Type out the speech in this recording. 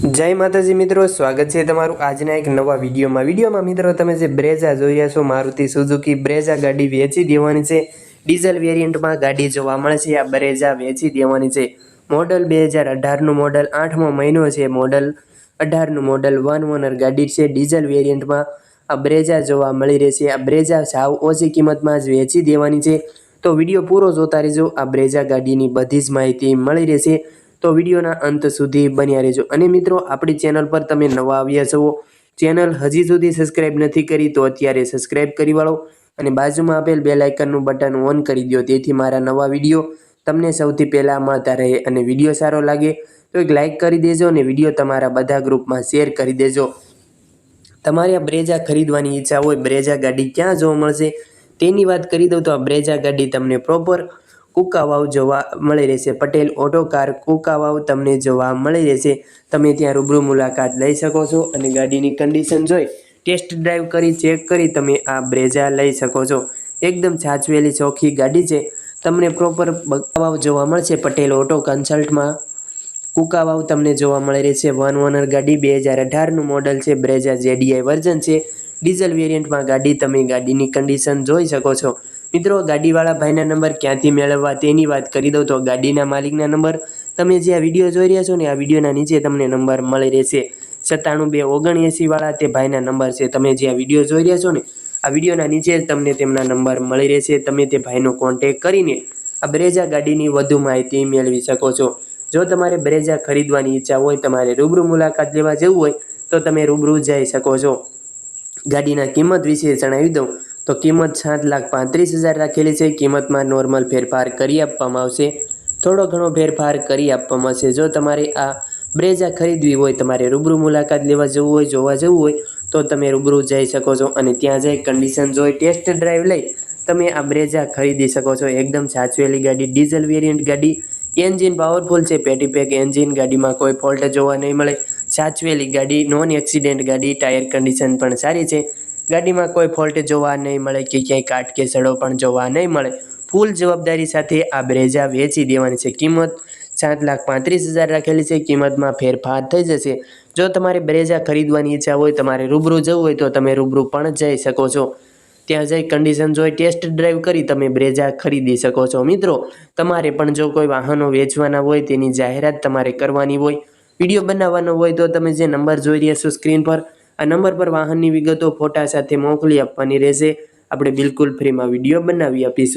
જય માતાજી મિત્રો, સ્વાગત છે તમારું આજના એક નવા વિડીયોમાં. વિડીયોમાં મિત્રો તમે જે બ્રેઝા જોઈ રહ્યા છો, મારુતિ સુઝુકી બ્રેઝા ગાડી વેચી દેવાની છે. ડીઝલ વેરિયન્ટમાં ગાડી જોવા મળે છે. આ બ્રેઝા વેચી દેવાની છે. મોડલ બે હજાર અઢારનું મોડલ આઠમો મહિનો છે. મોડલ અઢારનું મોડલ વન ઓનર ગાડી છે. ડીઝલ વેરિયન્ટમાં આ બ્રેઝા જોવા મળી રહેશે આ બ્રેઝા સાવ ઓછી કિંમતમાં જ વેચી દેવાની છે. તો વીડિયો પૂરો જોતા રહેજો. આ બ્રેઝા ગાડીની બધી જ માહિતી મળી રહેશે. તો વિડીયોના અંત સુધી બન્યા રહેજો. અને મિત્રો, આપણી ચેનલ પર તમે નવા આવ્યા છો, ચેનલ હજી સુધી સબસ્ક્રાઈબ નથી કરી તો અત્યારે સબસ્ક્રાઈબ કરી વાળો અને બાજુમાં આપેલ બે લાઇકનનું બટન ઓન કરી દો તેથી મારા નવા વીડિયો તમને સૌથી પહેલાં મળતા રહે અને વીડિયો સારો લાગે તો એક લાઇક કરી દેજો અને વીડિયો તમારા બધા ગ્રુપમાં શેર કરી દેજો. તમારે આ બ્રેજા ખરીદવાની ઈચ્છા હોય બ્રેજા ગાડી ક્યાં જોવા મળશે તેની વાત કરી દઉં તો આ બ્રેજા ગાડી તમને પ્રોપર કુકાવાવ જોવા મળી રહેશે. પટેલ ઓટો કાર કુકાવાવ તમને જોવા મળી રહેશે. તમે ત્યાં રૂબરૂ મુલાકાત લઈ શકો છો અને ગાડીની કન્ડિશન જોઈ ટેસ્ટ ડ્રાઈવ કરી ચેક કરી તમે આ બ્રેઝા લઈ શકો છો. એકદમ સાચવેલી ચોખ્ખી ગાડી છે. તમને પ્રોપર બકાવાવ જોવા મળશે. પટેલ ઓટો કન્સલ્ટમાં કુકાવાવ તમને જોવા મળી રહેશે. વન ઓનર ગાડી બે હજાર અઢારનું મોડલ છે. બ્રેઝા જેડીઆઈ વર્ઝન છે. ડીઝલ વેરિયન્ટમાં ગાડી તમે ગાડીની કન્ડિશન જોઈ શકો છો. મિત્રો, ગાડીવાળા ભાઈના નંબર ક્યાંથી મેળવવા તેની વાત કરી દઉં તો ગાડીના માલિકના નંબર તમે જે આ વીડિયો જોઈ રહ્યા છો ને, આ વિડીયોના નીચે તમને નંબર મળી રહેશે. સત્તાણું બે ઓગણએંસીવાળા તે ભાઈના નંબર છે. તમે જે આ વીડિયો જોઈ રહ્યા છો ને, આ વિડીયોના નીચે તમને તેમના નંબર મળી રહેશે. તમે તે ભાઈનો કોન્ટેક કરીને આ બ્રેઝા ગાડીની વધુ માહિતી મેળવી શકો છો. જો તમારે બ્રેઝા ખરીદવાની ઈચ્છા હોય, તમારે રૂબરૂ મુલાકાત લેવા જવું હોય, તો તમે રૂબરૂ જઈ શકો છો. ગાડીના કિંમત વિશે જણાવી દઉં. તો કિંમત સાત લાખ પાંત્રીસ હજાર રાખેલી છે. કિંમતમાં નોર્મલ ફેરફાર કરી આપવામાં આવશે. થોડો ઘણો ફેરફાર કરી આપવામાં આવશે. જો તમારે આ બ્રેઝા ખરીદવી હોય, તમારે રૂબરૂ મુલાકાત લેવા જવું હોય, જોવા જવું હોય, તો તમે રૂબરૂ જઈ શકો છો અને ત્યાં જઈ કન્ડિશન જોઈ ટેસ્ટ ડ્રાઈવ લઈ તમે આ બ્રેઝા ખરીદી શકો છો. એકદમ સાચવેલી ગાડી ડીઝલ વેરિયન્ટ ગાડી એન્જિન પાવરફુલ છે. પેટી પેક એન્જિન ગાડીમાં કોઈ ફોલ્ટ જોવા નહીં મળે. સાચવેલી ગાડી નોન એક્સિડેન્ટ ગાડી ટાયર કન્ડિશન પણ સારી છે. ગાડીમાં કોઈ ફોલ્ટ જોવા નહીં મળે કે ક્યાંય કાટ કે સડો પણ જોવા નહીં મળે. ફૂલ જવાબદારી સાથે આ બ્રેઝા વેચી દેવાની છે. કિંમત સાત લાખ પાંત્રીસ હજાર રાખેલી છે. કિંમતમાં ફેરફાર થઈ જશે. જો તમારે બ્રેઝા ખરીદવાની ઈચ્છા હોય, તમારે રૂબરૂ જવું હોય, તો તમે રૂબરૂ પણ જઈ શકો છો. ત્યાં જઈ કન્ડિશન જોઈ ટેસ્ટ ડ્રાઈવ કરી તમે બ્રેઝા ખરીદી શકો છો. મિત્રો, તમારે પણ જો કોઈ વાહનો વેચવાના હોય, તેની જાહેરાત તમારે કરવાની હોય, વીડિયો બનાવવાનો હોય, તો તમે જે નંબર જોઈ રહ્યા છો સ્ક્રીન પર આ નંબર પર વાહનની વિગતો ફોટા સાથે મોકલી આપવાની રહેશે. આપણે બિલકુલ ફ્રીમાં વીડિયો બનાવી આપીશું.